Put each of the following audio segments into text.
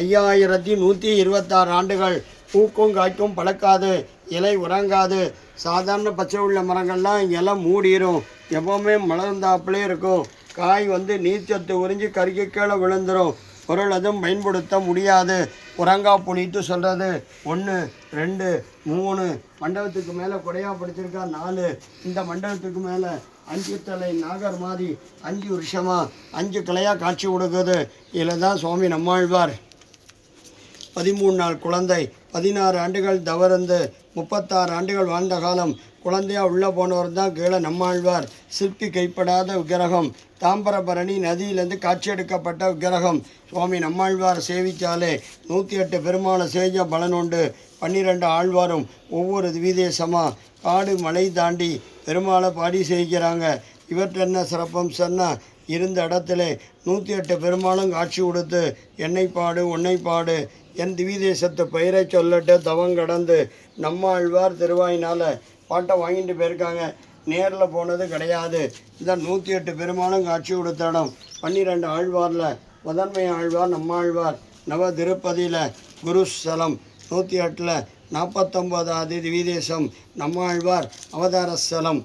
ஐயாயிரத்தி நூற்றி இருபத்தாறு ஆண்டுகள் பூக்கும் காய்க்கும் பழக்காது இலை உறங்காது. சாதாரண பச்சை உள்ள மரங்கள்லாம் இலை மூடிரும். எப்போவுமே மலர்ந்தாப்புலே இருக்கும். காய் வந்து நீர்ச்சத்து உறிஞ்சி கருகி கீழே விழுந்துரும். பொருள் எதுவும் பயன்படுத்த முடியாது. உறங்கா புளிட்டு சொல்கிறது ஒன்று ரெண்டு மூணு. மண்டபத்துக்கு மேலே குடையாக பிடிச்சிருக்கா நாலு. இந்த மண்டபத்துக்கு மேலே அஞ்சு தலை நாகர் மாதிரி அஞ்சு வருஷமாக அஞ்சு கிளையாக காட்சி கொடுக்குது. இதில் தான் சுவாமி நம்மாழ்வார். பதிமூணு நாள் குழந்தை பதினாறு ஆண்டுகள் தவறந்து முப்பத்தாறு ஆண்டுகள் வாழ்ந்த காலம். குழந்தையா உள்ளே போனவர் தான் கீழே நம்மாழ்வார். சிற்பி கைப்படாத விக்கிரகம் தாம்பரபரணி நதியிலேருந்து காட்சியெடுக்கப்பட்ட விக்கிரகம். சுவாமி நம்மாழ்வார் சேவித்தாலே நூற்றி எட்டு பெருமாளை சேஜ பலன் உண்டு பன்னிரெண்டு ஆழ்வாரும் ஒவ்வொரு விதேசமாக காடு மலை தாண்டி பெருமாளை பாடி செய்கிறாங்க இவற்றென்ன சிறப்பம் சொன்னால் இருந்த இடத்துல நூற்றி எட்டு பெருமாளும் காட்சி கொடுத்து என்னை பாடு உன்னை பாடு என் திவிதேசத்து பெயரை சொல்லட்டு தவம் கடந்து நம்மாழ்வார் திருவாயினால் பாட்டை வாங்கிட்டு போயிருக்காங்க. நேரில் போனது கிடையாது. இந்த நூற்றி எட்டு பெருமானும் காட்சி கொடுத்த இடம் பன்னிரெண்டு ஆழ்வாரில் முதன்மை ஆழ்வார் நம்மாழ்வார் நவ திருப்பதியில் குருஸ்தலம் நூற்றி எட்டில் நாற்பத்தொம்போதாவது திவிதேசம் நம்மாழ்வார் அவதாரஸ்தலம்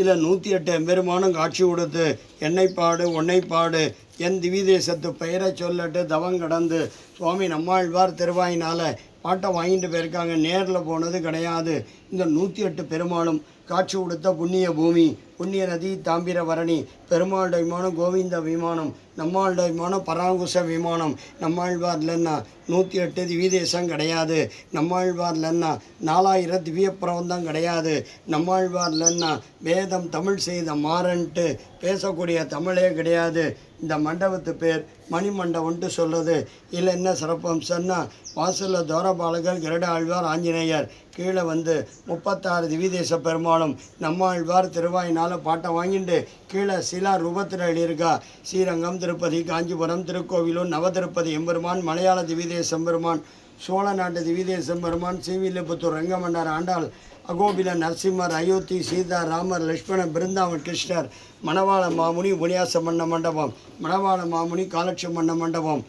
இதில் நூற்றி எட்டு எம்பெருமானும் காட்சி கொடுத்து என்னை பாடு உன்னை பாடு என் திவிதேசத்து பெயரை சொல்லட்டு தவம் கடந்து. சுவாமி நம்மாழ்வார் திருவாயினால் பாட்டை வாங்கிட்டு போயிருக்காங்க. நேரில் போனது கிடையாது. இந்த நூற்றி எட்டு பெருமாளும் காட்சி கொடுத்த புண்ணிய பூமி. புண்ணிய நதி தாம்பிரபரணி பெருமாளுடைய விமானம் கோவிந்த விமானம் நம்மாளுடைய விமானம் பராங்குச விமானம் நம்மாழ்வார்லன்னா நூற்றி எட்டு திவ்யதேசம் கிடையாது நம்மாழ்வார்லன்னா நாலாயிரம் திவ்ய பிரபந்தம் கிடையாது நம்மாழ்வார்லன்னா வேதம் தமிழ் செய்த மாறன்ட்டு பேசக்கூடிய தமிழே கிடையாது இந்த மண்டபத்து பேர் மணிமண்டபம்ன்ட்டு சொல்கிறது இதில் என்ன சிறப்பம்சம்னா வாசலில் தோரபாலகர் கருட ஆழ்வார் ஆஞ்சநேயர். கீழே வந்து முப்பத்தாறு திவிதேச பெருமாளும் நம்மாழ்வார் திருவாயினால் பாட்டை வாங்கிட்டு கீழே சிலா ரூபத்தில் எழுதியிருக்கா. ஸ்ரீரங்கம் திருப்பதி காஞ்சிபுரம் திருக்கோவிலூர் நவதிருப்பதி எம்பெருமான் மலையாள திவிதேசம் பெருமான் சோழ நாட்டு திவிதேசம் பெருமான் ஸ்ரீவில்லிபுத்தூர் ரங்கமன்னார் ஆண்டாள் அகோபில நரசிம்மர் அயோத்தி சீதா ராமர் லட்சுமணன் பிருந்தாவன் கிருஷ்ணர் மணவாள மாமுனி உனியாச மன்ன மண்டபம் மணவாள மாமுனி காலட்சம் மன்ன மண்டபம்.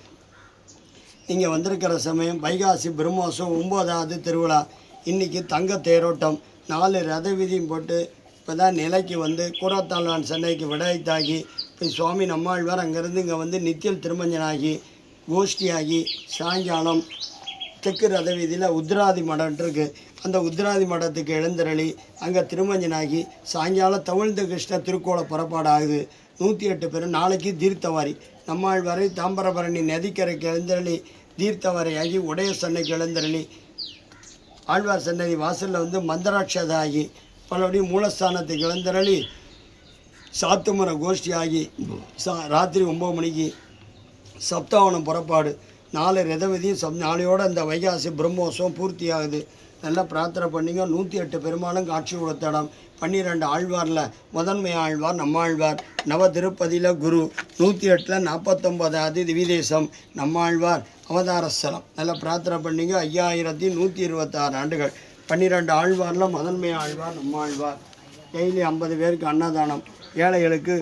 இங்கே வந்திருக்கிற சமயம் வைகாசி பிரம்மோசம் ஒம்போதாவது திருவிழா. இன்றைக்கி தங்க தேரோட்டம். நாலு ரத வீதியும் போட்டு இப்போ தான் நிலைக்கு வந்து கூரத்தாழ்வான் சென்னைக்கு விடைத்தாகி இப்போ சுவாமி நம்மாழ்வார் அங்கேருந்து இங்கே வந்து நித்தியல் திருமஞ்சனாகி கோஷ்டியாகி சாயங்காலம் தெற்கு ரத வீதியில் உத்ராதி மடம் இருக்கு. அந்த உத்ராதி மடத்துக்கு எழுந்தருளி அங்கே திருமஞ்சனாகி சாயங்காலம் தமிழ்ந்த கிருஷ்ண திருக்கோள புறப்பாடு ஆகுது நூற்றி எட்டு பேர் நாளைக்கு தீர்த்தவாரி. நம்மாழ்வாரை தாம்பரபரணி நதிக்கரைக்கு எழுந்தருளி தீர்த்தவாரியாகி உடைய சென்னைக்கு எழுந்தருளி ஆழ்வார் சன்னதி வாசலில் வந்து மந்திராட்சத ஆகி பலபடியும் மூலஸ்தானத்துக்கு எழுந்தருளி சாத்துமர கோஷ்டி ஆகி சா ராத்திரி ஒம்பது மணிக்கு சப்தாவனம் புறப்பாடு. நாலு ரதவதியும் சம் நாளையோட இந்த வைகாசி பிரம்மோற்சவம் பூர்த்தி ஆகுது நல்லா பிரார்த்தனை பண்ணிங்க. நூற்றி எட்டு பெருமாளும் காட்சி கொடுத்தடம். பன்னிரெண்டு ஆழ்வாரில் முதன்மை ஆழ்வார் நம்மாழ்வார் நவ திருப்பதியில் குரு. நூற்றி எட்டில் நாற்பத்தொம்போதாவது திவிதேசம். நம்மாழ்வார் அவதாரஸ்தலம் நல்லா பிரார்த்தனை பண்ணிங்க. ஐயாயிரத்தி நூற்றி இருபத்தாறு ஆண்டுகள். பன்னிரெண்டு ஆழ்வாரில் முதன்மை ஆழ்வார் நம்மாழ்வார் டெய்லி ஐம்பது பேருக்கு அன்னதானம். ஏழைகளுக்கு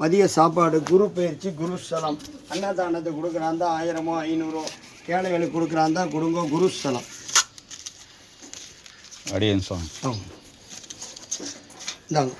மதிய சாப்பாடு குரு பயிற்சி குருஸ்தலம் அன்னதானத்தை கொடுக்குறாந்தா ஆயிரமோ ஐநூறோ ஏழைகளுக்கு கொடுக்குறாந்தா கொடுங்க குருஸ்தலம் அடியன் சுவாமி இந்தாங்க.